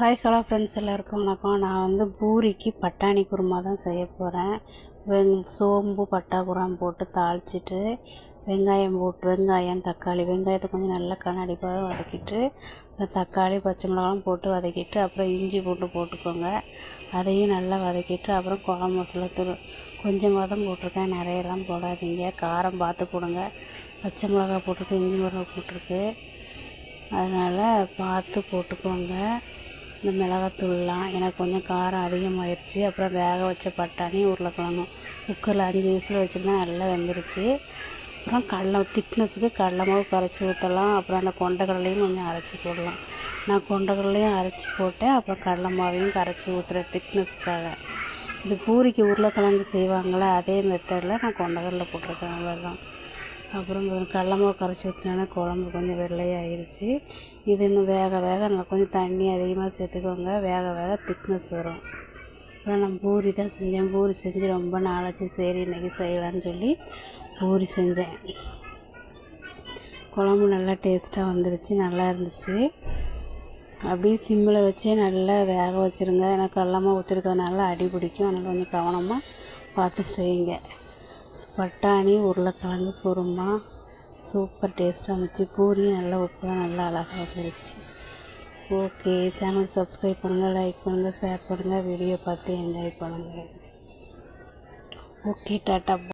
Hi hello friends எல்லாருக்கும் வணக்கம். நான் வந்து பூரிக்கு பட்டாணி குருமா தான் செய்ய போகிறேன் வெங் சோம்பு பட்டாக்குரம் போட்டு தாளிச்சிட்டு வெங்காயம் போட்டு வெங்காயம் தக்காளி வெங்காயத்தை கொஞ்சம் நல்லா கண்ணாடிப்பாக வதக்கிட்டு அப்புறம் தக்காளி பச்சை மிளகாலாம் போட்டு வதக்கிட்டு அப்புறம் இஞ்சி பூண்டு போட்டுக்கோங்க. அதையும் நல்லா வதக்கிட்டு அப்புறம் குழம்பு மசாலா தூள் கொஞ்சமாக தான் போட்டிருக்கேன். நிறையெல்லாம் போடாதீங்க. காரம் பார்த்து போடுங்க. பச்சை மிளகா போட்டிருக்கு இஞ்சி மிளகா போட்டிருக்கு. அதனால் பார்த்து போட்டுக்கோங்க. இந்த மிளகாத்தூள்லாம் எனக்கு கொஞ்சம் காரம் அதிகமாகிருச்சு அப்புறம் வேக வச்ச பட்டாணி உருளைக்கிழங்கும் குக்கரில் அஞ்சு விசில் வச்சுருந்தேன் நல்லா வெந்துருச்சு. அப்புறம் கடலை திக்னஸுக்கு கடலை மாவு கரைச்சி ஊற்றலாம் அப்புறம் அந்த கொண்டக்கடலையும் கொஞ்சம் அரைச்சி போடலாம். நான் கொண்டக்கடலையும் அரைச்சி போட்டேன். அப்புறம் கடலை மாவையும் கரைச்சி ஊற்றுறேன் திக்னஸ்க்காக. இது பூரிக்கு உருளைக்கிழங்கு செய்வாங்களே அதே மெத்தடில் நான் கொண்டக்கடலை போட்டிருக்கேன் அவ்வளோதான் அப்புறம் கடலமாவு கரைச்சி ஊற்றினோன்னா குழம்பு கொஞ்சம் வெள்ளையாயிருச்சு. இது இன்னும் வேக வேக நல்லா கொஞ்சம் தண்ணி அதிகமாக சேர்த்துக்கோங்க. வேக வேக திக்னஸ் வரும். அப்புறம் நான் பூரி தான் செஞ்சேன். பூரி செஞ்சு ரொம்ப நாளாச்சு. சரி இன்றைக்கி செய்யலான்னு சொல்லி பூரி செஞ்சேன். குழம்பு நல்லா டேஸ்ட்டாக வந்துருச்சு. நல்லா இருந்துச்சு. அப்படியே சிம்மில் வச்சே நல்லா வேக வச்சுருங்க. ஏன்னா கடலமாக ஊற்றிருக்கிறதுனால அடி பிடிக்கும். அதனால் கொஞ்சம் கவனமாக பார்த்து செய்யுங்க. பட்டாணி உருளைக்கிழங்கு குருமா. சூப்பர் டேஸ்ட்டாக இருந்துச்சு பூரியும் நல்லா உப்புலாம் நல்லா அழகாக வந்துருச்சு ஓகே சேனல் சப்ஸ்கிரைப் பண்ணுங்கள் லைக் பண்ணுங்கள் ஷேர் பண்ணுங்கள் வீடியோ பார்த்து என்ஜாய் பண்ணுங்கள் ஓகே டாட்டா.